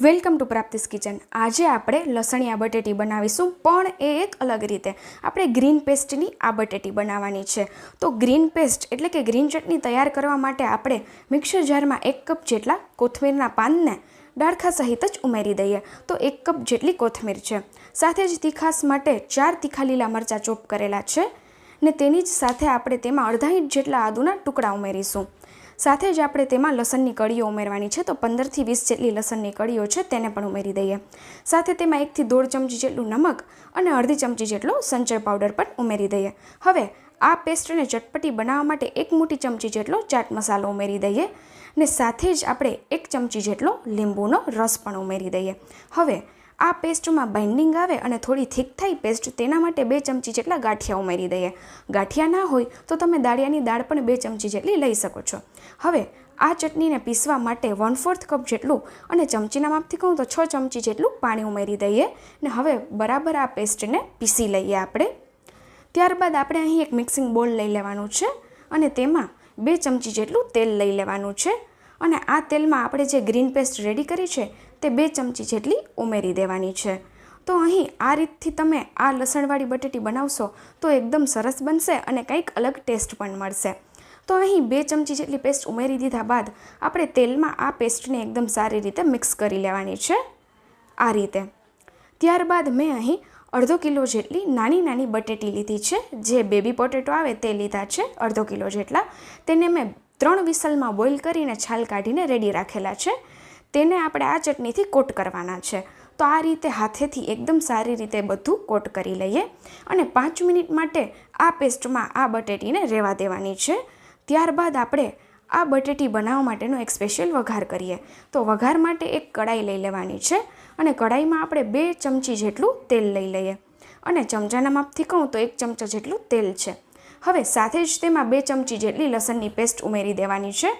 Welcome to પ્રાપ્તિસ kitchen. આજે આપણે લસણિયા બટેટી બનાવીશું, પણ એ એક અલગ રીતે. આપણે ગ્રીન પેસ્ટની આ બટેટી બનાવવાની છે. તો ગ્રીન પેસ્ટ એટલે કે ગ્રીન ચટણી તૈયાર કરવા માટે આપણે મિક્સર જારમાં એક કપ જેટલા કોથમીરના પાનને ડાળખા સહિત જ ઉમેરી દઈએ. તો એક કપ જેટલી કોથમીર છે. સાથે જ તીખાસ માટે ચાર તીખા લીલા મરચાં ચોપ કરેલા છે ને તેની જ સાથે આપણે તેમાં અડધા ઇંચ જેટલા આદુના ટુકડા ઉમેરીશું. સાથે જ આપણે તેમાં લસણની કળીઓ ઉમેરવાની છે, તો પંદરથી વીસ જેટલી લસણની કળીઓ છે તેને પણ ઉમેરી દઈએ. સાથે તેમાં એકથી દોઢ ચમચી જેટલું નમક અને અડધી ચમચી જેટલો સંચર પાવડર પણ ઉમેરી દઈએ. હવે, આ પેસ્ટને ચટપટી બનાવવા માટે એક મોટી ચમચી જેટલો ચાટ મસાલો ઉમેરી દઈએ ને સાથે જ આપણે એક ચમચી જેટલો લીંબુનો રસ પણ ઉમેરી દઈએ. હવે આ પેસ્ટમાં બાઇન્ડિંગ આવે અને થોડી થીક થાય પેસ્ટ, તેના માટે બે ચમચી જેટલા ગાંઠિયા ઉમેરી દઈએ. ગાંઠિયા ના હોય તો તમે દાળિયાની દાળ પણ બે ચમચી જેટલી લઈ શકો છો. હવે, આ ચટણીને પીસવા માટે વન ફોર્થ કપ જેટલું અને ચમચીના માપથી કહું તો છ ચમચી જેટલું પાણી ઉમેરી દઈએ. ને હવે બરાબર આ પેસ્ટને પીસી લઈએ આપણે. ત્યારબાદ આપણે અહીં એક મિક્સિંગ બોલ લઈ લેવાનું છે અને તેમાં બે ચમચી જેટલું તેલ લઈ લેવાનું છે. અને આ તેલમાં આપણે જે ગ્રીન પેસ્ટ રેડી કરી છે તે બે ચમચી જેટલી ઉમેરી દેવાની છે. તો અહીં આ રીતથી તમે આ લસણવાળી બટેટી બનાવશો તો એકદમ સરસ બનશે અને કંઈક અલગ ટેસ્ટ પણ મળશે. તો અહીં બે ચમચી જેટલી પેસ્ટ ઉમેરી દીધા બાદ આપણે તેલમાં આ પેસ્ટને એકદમ સારી રીતે મિક્સ કરી લેવાની છે આ રીતે. ત્યારબાદ મેં અહીં અડધો કિલો જેટલી નાની નાની બટેટી લીધી છે. જે બેબી પોટેટો આવે તે લીધા છે અડધો કિલો જેટલા. તેને મેં ત્રણ વિસલમાં બોઇલ કરીને છાલ કાઢીને રેડી રાખેલા છે. તેને આપણે આ ચટણીથી કોટ કરવાના છે. તો આ રીતે હાથેથી એકદમ સારી રીતે બધું કોટ કરી લઈએ અને પાંચ મિનિટ માટે આ પેસ્ટમાં આ બટેટીને રહેવા દેવાની છે. ત્યારબાદ આપણે આ બટેટી બનાવવા માટેનો એક સ્પેશિયલ વઘાર કરીએ. તો વઘાર માટે એક કડાઈ લઈ લેવાની છે અને કડાઈમાં આપણે બે ચમચી જેટલું તેલ લઈ લઈએ. અને ચમચાના માપથી કહું તો એક ચમચા જેટલું તેલ છે. હવે સાથે જ તેમાં બે ચમચી જેટલી લસણની પેસ્ટ ઉમેરી દેવાની છે.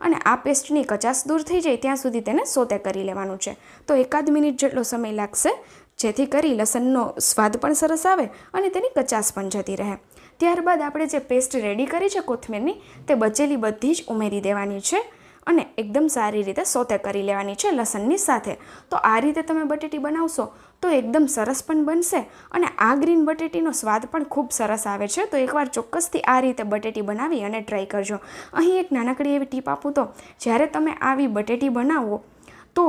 અને આ પેસ્ટની કચાસ દૂર થઈ જાય ત્યાં સુધી તેને સોતે કરી લેવાનું છે. તો એકાદ મિનિટ જેટલો સમય લાગશે, જેથી કરી લસણનો સ્વાદ પણ સરસ આવે અને તેની કચાસ પણ જતી રહે. ત્યારબાદ આપણે જે પેસ્ટ રેડી કરી છે કોથમીરની, તે બચેલી બધી જ ઉમેરી દેવાની છે. અને એકદમ સારી રીતે સોતે કરી લેવાની છે લસણની સાથે. તો આ રીતે તમે બટેટી બનાવશો તો એકદમ સરસ પણ બનશે અને આ ગ્રીન બટેટીનો સ્વાદ પણ ખૂબ સરસ આવે છે. તો એકવાર ચોક્કસથી આ રીતે બટેટી બનાવી અને ટ્રાય કરજો. અહીં એક નાનકડી એવી ટીપ આપું તો, જ્યારે તમે આવી બટેટી બનાવો તો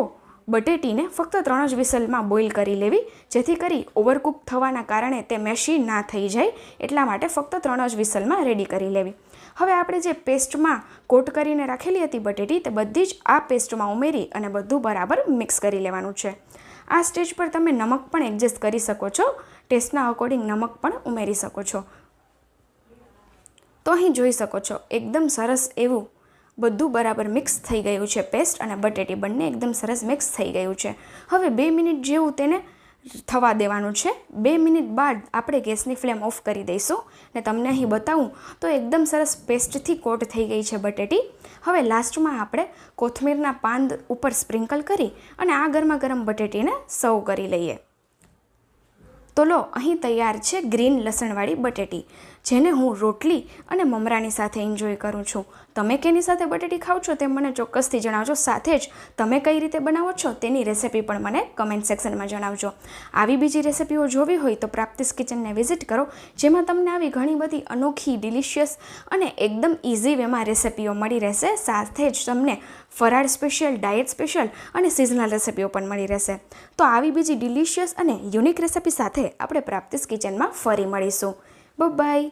બટેટીને ફક્ત ત્રણ જ વિસલમાં બોઇલ કરી લેવી, જેથી કરી ઓવરકુક થવાના કારણે તે મેશી ના થઈ જાય. એટલા માટે ફક્ત ત્રણ જ વિસલમાં રેડી કરી લેવી. હવે આપણે જે પેસ્ટમાં કોટ કરીને રાખેલી હતી બટેટી તે બધી જ આ પેસ્ટમાં ઉમેરી અને બધું બરાબર મિક્સ કરી લેવાનું છે. આ સ્ટેજ પર તમે નમક પણ એડજસ્ટ કરી શકો છો. ટેસ્ટના અકોર્ડિંગ નમક પણ ઉમેરી શકો છો. તો અહીં જોઈ શકો છો, એકદમ સરસ એવું બધું બરાબર મિક્સ થઈ ગયું છે, પેસ્ટ અને બટેટી બંને એકદમ સરસ મિક્સ થઈ ગયું છે. હવે બે મિનિટ જેવું તેને થવા દેવાનું છે. બે મિનિટ બાદ આપણે ગેસની ફ્લેમ ઓફ કરી દઈશું ને તમને અહીં બતાવું તો એકદમ સરસ પેસ્ટથી કોટ થઈ ગઈ છે બટેટી. હવે લાસ્ટમાં આપણે કોથમીરના પાન ઉપર સ્પ્રિંકલ કરી અને આ ગરમા ગરમ બટેટીને સર્વ કરી લઈએ. તો લો, અહીં તૈયાર છે ગ્રીન લસણવાળી બટેટી. જેને હું રોટલી અને મમરાની સાથે એન્જોય કરું છું. તમે કેની સાથે બટેટી ખાવ છો તે મને ચોક્કસથી જણાવજો. સાથે જ તમે કઈ રીતે બનાવો છો તેની રેસિપી પણ મને કમેન્ટ સેક્શનમાં જણાવજો. આવી બીજી રેસિપીઓ જોવી હોય તો પ્રાપ્તિસ કિચનને વિઝિટ કરો, જેમાં તમને આવી ઘણી બધી અનોખી ડિલિશિયસ અને એકદમ ઇઝી વેમાં રેસિપીઓ મળી રહેશે. સાથે જ તમને ફરાળ સ્પેશિયલ ડાયટ સ્પેશિયલ અને સિઝનલ રેસિપીઓ પણ મળી રહેશે. તો આવી બીજી ડિલિશિયસ અને યુનિક રેસિપી સાથે આપણે પ્રાપ્તિસ કિચનમાં ફરી મળીશું. Bye